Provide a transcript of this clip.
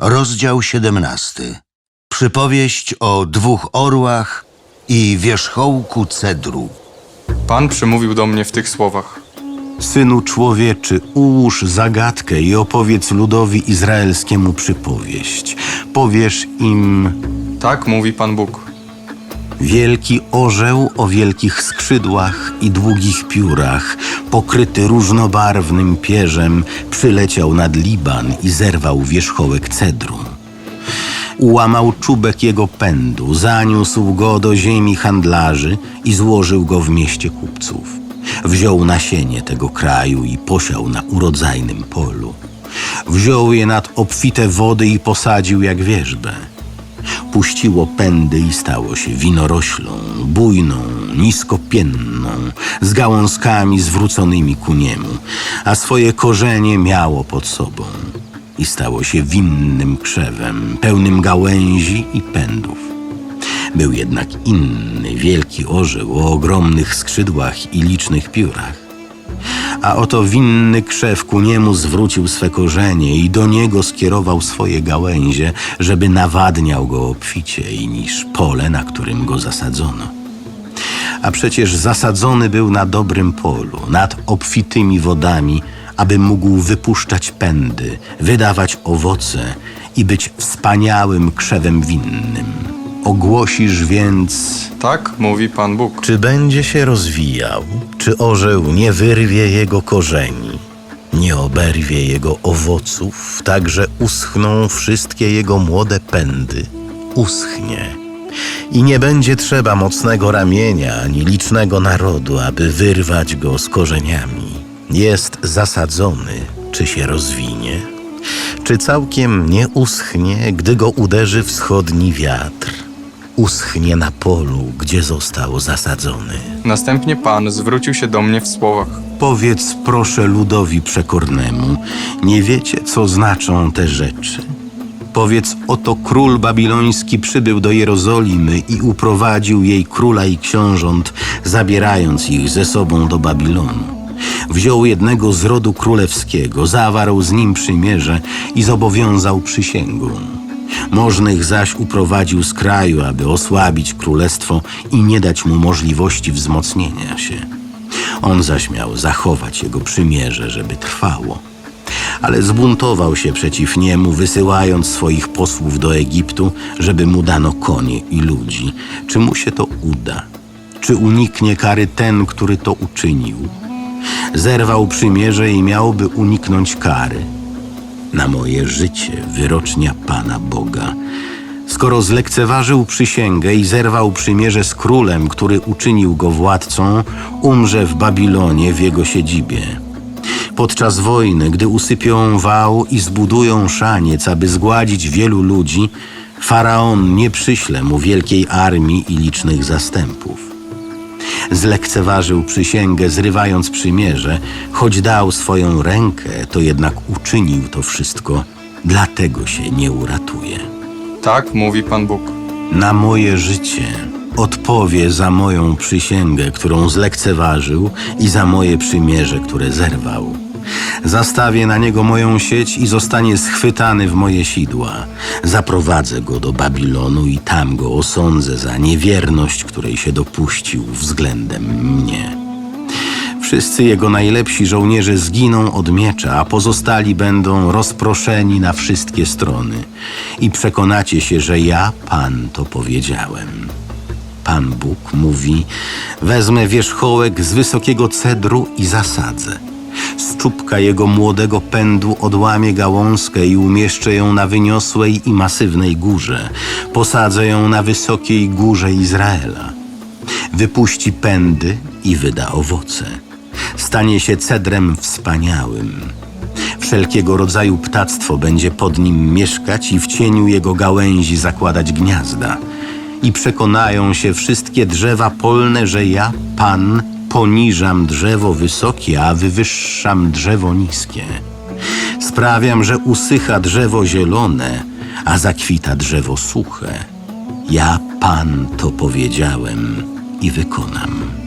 Rozdział 17. Przypowieść o dwóch orłach i wierzchołku cedru. Pan przemówił do mnie w tych słowach. Synu człowieczy, ułóż zagadkę i opowiedz ludowi izraelskiemu przypowieść. Powiesz im, Tak mówi Pan Bóg. Wielki orzeł o wielkich skrzydłach i długich piórach, pokryty różnobarwnym pierzem, przyleciał nad Liban i zerwał wierzchołek cedru. Ułamał czubek jego pędu, zaniósł go do ziemi handlarzy i złożył go w mieście kupców. Wziął nasienie tego kraju i posiał na urodzajnym polu. Wziął je nad obfite wody i posadził jak wierzbę. Puściło pędy i stało się winoroślą, bujną, niskopienną, z gałązkami zwróconymi ku niemu, a swoje korzenie miało pod sobą i stało się winnym krzewem, pełnym gałęzi i pędów. Był jednak inny, wielki orzeł o ogromnych skrzydłach i licznych piórach. A oto winny krzew ku niemu zwrócił swe korzenie i do niego skierował swoje gałęzie, żeby nawadniał go obficiej niż pole, na którym go zasadzono. A przecież zasadzony był na dobrym polu, nad obfitymi wodami, aby mógł wypuszczać pędy, wydawać owoce i być wspaniałym krzewem winnym. Ogłosisz więc Tak mówi Pan Bóg. czy będzie się rozwijał, czy orzeł nie wyrwie jego korzeni, nie oberwie jego owoców, tak że uschną wszystkie jego młode pędy. Uschnie. I nie będzie trzeba mocnego ramienia ani licznego narodu, aby wyrwać go z korzeniami. Jest zasadzony, czy się rozwinie, czy całkiem nie uschnie, gdy go uderzy wschodni wiatr. Uschnie na polu, gdzie został zasadzony. Następnie Pan zwrócił się do mnie w słowach. Powiedz proszę ludowi przekornemu, nie wiecie, co znaczą te rzeczy? Powiedz, oto król babiloński przybył do Jerozolimy i uprowadził jej króla i książąt, zabierając ich ze sobą do Babilonu. Wziął jednego z rodu królewskiego, zawarł z nim przymierze i zobowiązał przysięgą. Możnych zaś uprowadził z kraju, aby osłabić królestwo i nie dać mu możliwości wzmocnienia się. On zaś miał zachować jego przymierze, żeby trwało. Ale zbuntował się przeciw niemu, wysyłając swoich posłów do Egiptu, żeby mu dano konie i ludzi. Czy mu się to uda? Czy uniknie kary ten, który to uczynił? Zerwał przymierze i miałby uniknąć kary. Na moje życie wyrocznia Pana Boga. Skoro zlekceważył przysięgę i zerwał przymierze z królem, który uczynił go władcą, umrze w Babilonie w jego siedzibie. Podczas wojny, gdy usypią wał i zbudują szaniec, aby zgładzić wielu ludzi, faraon nie przyśle mu wielkiej armii i licznych zastępów. Zlekceważył przysięgę, zrywając przymierze, choć dał swoją rękę, to jednak uczynił to wszystko, dlatego się nie uratuje. Tak mówi Pan Bóg. Na moje życie odpowie za moją przysięgę, którą zlekceważył i za moje przymierze, które zerwał. Zastawię na niego moją sieć i zostanie schwytany w moje sidła. Zaprowadzę go do Babilonu i tam go osądzę za niewierność, której się dopuścił względem mnie. Wszyscy jego najlepsi żołnierze zginą od miecza, a pozostali będą rozproszeni na wszystkie strony. I przekonacie się, że ja, Pan, to powiedziałem. Pan Bóg mówi: Wezmę wierzchołek z wysokiego cedru i zasadzę. Czubka jego młodego pędu odłamię gałązkę i umieszczę ją na wyniosłej i masywnej górze. Posadzę ją na wysokiej górze Izraela. Wypuści pędy i wyda owoce. Stanie się cedrem wspaniałym. Wszelkiego rodzaju ptactwo będzie pod nim mieszkać i w cieniu jego gałęzi zakładać gniazda. I przekonają się wszystkie drzewa polne, że ja, Pan, poniżam drzewo wysokie, a wywyższam drzewo niskie. Sprawiam, że usycha drzewo zielone, a zakwita drzewo suche. Ja, Pan, to powiedziałem i wykonam.